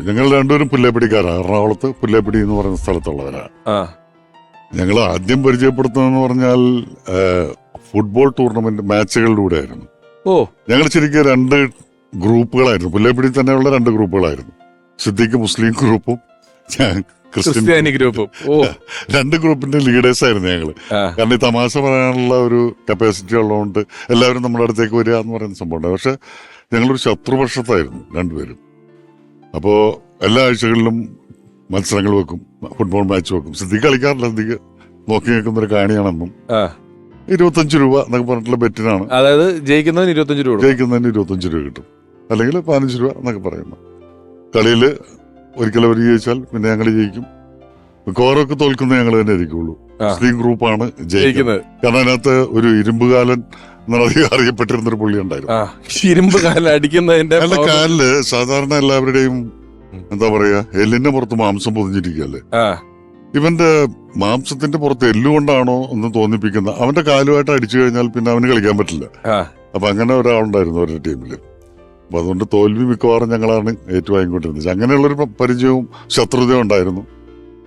തീർച്ചയായിട്ടും ഞങ്ങൾ രണ്ടുപേരും പുല്ലേപ്പിടിക്കാരാണ് എറണാകുളത്ത് പുല്ലേപ്പിടി എന്ന് പറയുന്ന സ്ഥലത്തുള്ളവരാണ് ആ. ഞങ്ങൾ ആദ്യം പരിചയപ്പെടുത്തുന്നതെന്ന് പറഞ്ഞാൽ ഫുട്ബോൾ ടൂർണമെന്റ് മാച്ചുകളിലൂടെ ആയിരുന്നു ഓ. ഞങ്ങൾ ശരിക്കും രണ്ട് ഗ്രൂപ്പുകളായിരുന്നു. പുല്ലേപ്പിടി തന്നെയുള്ള രണ്ട് ഗ്രൂപ്പുകളായിരുന്നു. സിദ്ദിഖ് മുസ്ലിം ഗ്രൂപ്പും ഞാൻ ക്രിസ്ത്യൻ ക്രിസ്ത്യാനി ഗ്രൂപ്പും. ഓ. രണ്ട് ഗ്രൂപ്പിന്റെ ലീഡേഴ്സ് ആയിരുന്നു ഞങ്ങൾ കാരണം ഈ തമാശ പറയാനുള്ള ഒരു കപ്പാസിറ്റി ഉള്ളതുകൊണ്ട് എല്ലാവരും നമ്മുടെ അടുത്തേക്ക് വരിക എന്ന് പറയുന്ന സംഭവമുണ്ട് പക്ഷെ ഞങ്ങളൊരു ശത്രുപക്ഷത്തായിരുന്നു രണ്ടുപേരും. അപ്പോൾ എല്ലാ ആഴ്ചകളിലും മത്സരങ്ങൾ വെക്കും ഫുട്ബോൾ മാച്ച് വെക്കും. സിദ്ദിഖ് കളിക്കാറില്ല സിദ്ദിഖ് നോക്കി നിൽക്കുന്ന ഒരു കാണിയാണെന്നും ഇരുപത്തഞ്ച് രൂപ എന്നൊക്കെ പറഞ്ഞിട്ടുള്ള ബെറ്റിനാണ്. അതായത് ജയിക്കുന്നതിന് ഇരുപത്തഞ്ച് രൂപ. ജയിക്കുന്നതിന് ഇരുപത്തഞ്ച് രൂപ കിട്ടും. അല്ലെങ്കിൽ പതിനഞ്ച് രൂപ എന്നൊക്കെ പറയുന്നു. കളിയിൽ ഒരിക്കലും അവർ ജയിച്ചാൽ പിന്നെ ഞങ്ങൾ ജയിക്കും. കോറൊക്കെ തോൽക്കുന്നത് ഞങ്ങൾ തന്നെ ഇരിക്കുള്ളൂ. മുസ്ലിം ഗ്രൂപ്പാണ് ജയിക്കുന്നത്. കാരണം അതിനകത്ത് ഒരു ഇരുമ്പുകാലൻ എന്നധികം അറിയപ്പെട്ടിരുന്ന ഒരു പുള്ളി ഉണ്ടായിരുന്നു. ഇരുമ്പ് അയാളുടെ കാലിൽ സാധാരണ എല്ലാവരുടെയും എന്താ പറയാ എല്ലിന്റെ പുറത്ത് മാംസം പൊതിഞ്ഞിരിക്കുകയല്ലേ ഇവന്റെ മാംസത്തിന്റെ പുറത്ത് എല്ലുകൊണ്ടാണോ എന്ന് തോന്നിപ്പിക്കുന്ന അവന്റെ കാലുമായിട്ട് അടിച്ചു കഴിഞ്ഞാൽ പിന്നെ അവന് കളിക്കാൻ പറ്റില്ല. അപ്പൊ അങ്ങനെ ഒരാളുണ്ടായിരുന്നു അവരുടെ ടീമിൽ അപ്പൊ അതുകൊണ്ട് തോൽവി മിക്കവാറും ഞങ്ങളാണ് ഏറ്റുവാങ്ങിക്കൊണ്ടിരുന്നത്. അങ്ങനെയുള്ളൊരു പരിചയവും ശത്രുതയും ഉണ്ടായിരുന്നു.